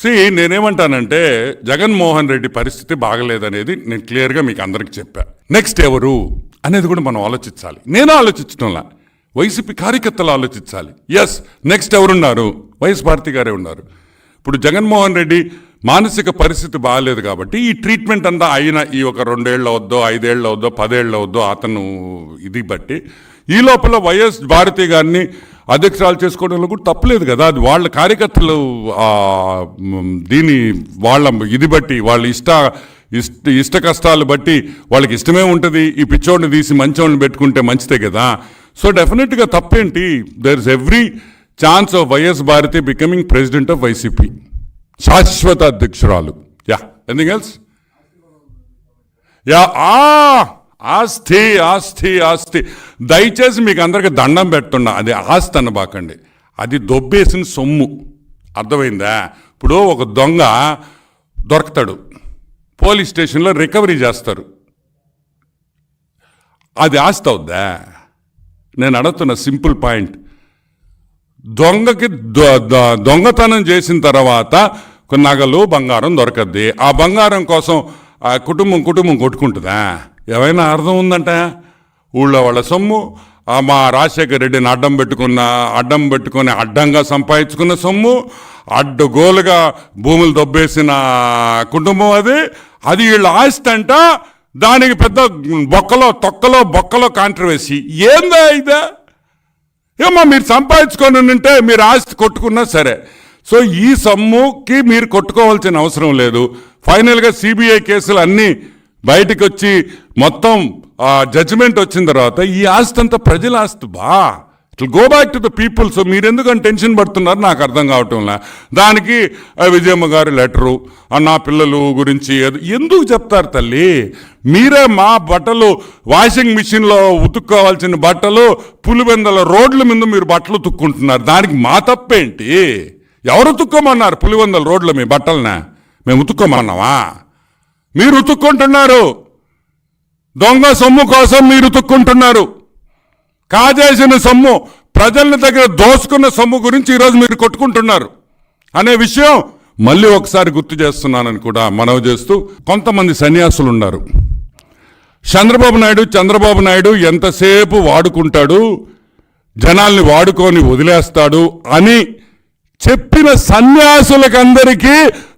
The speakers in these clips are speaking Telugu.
సి నేనేమంటానంటే జగన్మోహన్ రెడ్డి పరిస్థితి బాగలేదనేది నేను క్లియర్గా మీకు అందరికి చెప్పా. నెక్స్ట్ ఎవరు అనేది కూడా మనం ఆలోచించాలి. నేను ఆలోచించడంలా. వైసీపీ కార్యకర్తలు ఆలోచించాలి. ఎస్ నెక్స్ట్ ఎవరున్నారు? వైఎస్ భారతి గారే ఉన్నారు. ఇప్పుడు జగన్మోహన్ రెడ్డి మానసిక పరిస్థితి బాగాలేదు కాబట్టి ఈ ట్రీట్మెంట్ అంతా అయిన ఈ ఒక రెండేళ్ళు వద్దో ఐదేళ్ళు వద్దో పదేళ్ళ వద్దో అతను ఇది బట్టి ఈ లోపల వైఎస్ భారతి గారిని అధ్యక్షురాలు చేసుకోవడంలో కూడా తప్పలేదు కదా. అది వాళ్ళ కార్యకర్తలు దీని వాళ్ళ ఇది బట్టి వాళ్ళ ఇష్ట ఇష్ట ఇష్ట కష్టాలు బట్టి వాళ్ళకి ఇష్టమే ఉంటుంది. ఈ పిచ్చోడిని తీసి మంచోడిని పెట్టుకుంటే మంచిదే కదా. సో డెఫినెట్గా తప్పేంటి? There is every chance of YS Bharati becoming president of YCP శాశ్వత అధ్యక్షురాలు. యా ఎనింగ్ ఎల్స్ యా ఆ ఆస్తి ఆస్తి ఆస్తి దయచేసి మీకు అందరికి దండం పెడుతున్నా. అది ఆస్తి అనబాకండి. అది దొబ్బేసిన సొమ్ము. అర్థమైందా? ఇప్పుడు ఒక దొంగ దొరకతాడు. పోలీస్ స్టేషన్లో రికవరీ చేస్తారు. అది ఆస్తి అవుద్దా? నేను అడుగుతున్న సింపుల్ పాయింట్. దొంగకి దొ- దొంగతనం చేసిన తర్వాత నగలు బంగారం దొరకద్ది. ఆ బంగారం కోసం కుటుంబం కుటుంబం కొట్టుకుంటుందా? ఏమైనా అర్థం ఉందంట? ఊళ్ళో వాళ్ళ సొమ్ము మా రాజశేఖర రెడ్డిని అడ్డం పెట్టుకున్న అడ్డం పెట్టుకుని అడ్డంగా సంపాదించుకున్న సొమ్ము అడ్డగోలుగా భూములు దొబ్బేసిన కుటుంబం అది. అది వీళ్ళ ఆస్తి అంట. దానికి పెద్ద బొక్కలో తొక్కలో బొక్కలో కాంట్రవర్సీ ఏందా ఇదా? ఏమో మీరు సంపాదించుకొని ఉంటే మీరు ఆస్తి కొట్టుకున్నా సరే. సో ఈ సొమ్ముకి మీరు కొట్టుకోవాల్సిన అవసరం లేదు. ఫైనల్గా సిబిఐ కేసులు అన్నీ బయటకు వచ్చి మొత్తం జడ్జిమెంట్ వచ్చిన తర్వాత ఈ ఆస్తి అంతా ప్రజల ఆస్తి బా. It go back to the people so మీరు ఎందుకని టెన్షన్ పడుతున్నారు? నాకు అర్థం కావటంలా దానికి విజయమ్మ గారి లెటరు నా పిల్లలు గురించి ఎందుకు చెప్తారు తల్లి? మీరే మా బట్టలు వాషింగ్ మిషన్లో ఉతుక్కోవాల్సిన బట్టలు పులివెందల రోడ్ల మీద మీరు బట్టలు ఉతుక్కుంటున్నారు. దానికి మా తప్పేంటి? ఎవరు ఉతుక్కోమన్నారు పులివెందల రోడ్ల మీ బట్టలనే? మేము ఉతుక్కోమన్నావా మీరు ఉతుక్కుంటున్నారు. దొంగ సొమ్ము కోసం మీరు ఉతుక్కుంటున్నారు. కాజేసిన సొమ్ము ప్రజల దగ్గర దోసుకున్న సొమ్ము గురించి ఈరోజు మీరు కొట్టుకుంటున్నారు. అనే విషయం మళ్ళీ ఒకసారి గుర్తు చేస్తున్నానని కూడా మనవి చేస్తూ కొంతమంది సన్యాసులు ఉన్నారు చంద్రబాబు నాయుడు చంద్రబాబు నాయుడు ఎంతసేపు వాడుకుంటాడు? జనాల్ని వాడుకొని వదిలేస్తాడు అని చెప్పిన సన్యాసులకందరికీ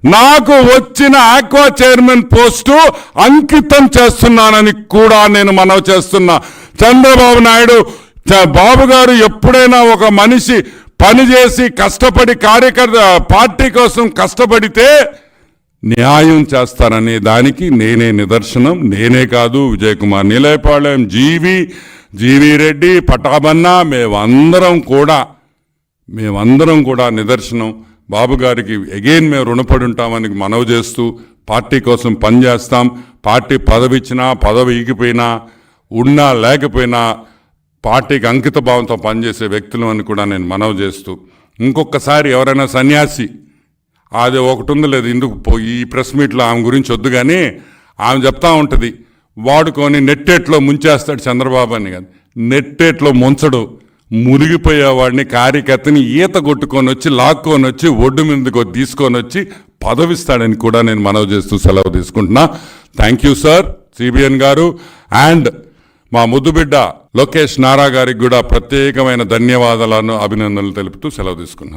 నాకు వచ్చిన ఆక్వా చైర్మన్ పోస్టు అంకితం చేస్తున్నానని కూడా నేను మనవి చేస్తున్నా. చంద్రబాబు నాయుడు చ- బాబు గారు ఎప్పుడైనా ఒక మనిషి పనిచేసి కష్టపడి కార్యకర్త పార్టీ కోసం కష్టపడితే న్యాయం చేస్తారనే దానికి నేనే నిదర్శనం. నేనే కాదు విజయకుమార్ నిలయపాళెం జీవి జీవి రెడ్డి పటాబన్న మేమందరం కూడా మేమందరం కూడా నిదర్శనం. బాబు గారికి అగైన్ మేము రుణపడి ఉంటామని మనవి చేస్తూ పార్టీ కోసం పనిచేస్తాం పార్టీ పదవి ఇచ్చినా పదవి ఈగిపోయినా ఉన్నా లేకపోయినా పార్టీకి అంకిత భావంతో పనిచేసే వ్యక్తులు అని కూడా నేను మనవి చేస్తూ ఇంకొకసారి ఎవరైనా సన్యాసి అది ఒకటి ఉంది లేదు ఇందుకు ఈ ప్రెస్ మీట్లో ఆమె గురించి వద్దు కానీ ఆమె చెప్తా ఉంటుంది వాడుకొని నెట్టేట్లో ముంచేస్తాడు చంద్రబాబు అని కాదు. నెట్టేట్లో ముంచడు. మునిగిపోయేవాడిని కార్యకర్తని ఈత కొట్టుకొని వచ్చి లాక్కొని వచ్చి ఒడ్డు మీదకు తీసుకొని వచ్చి పదవిస్తాడని కూడా నేను మనవి చేస్తూ సెలవు తీసుకుంటున్నా. థ్యాంక్ యూ సార్ సిబిఎన్ గారు. అండ్ మా ముద్దుబిడ్డ లోకేష్ నారా గారికి కూడా ప్రత్యేకమైన ధన్యవాదాలను అభినందనలు తెలుపుతూ సెలవు తీసుకున్నాను.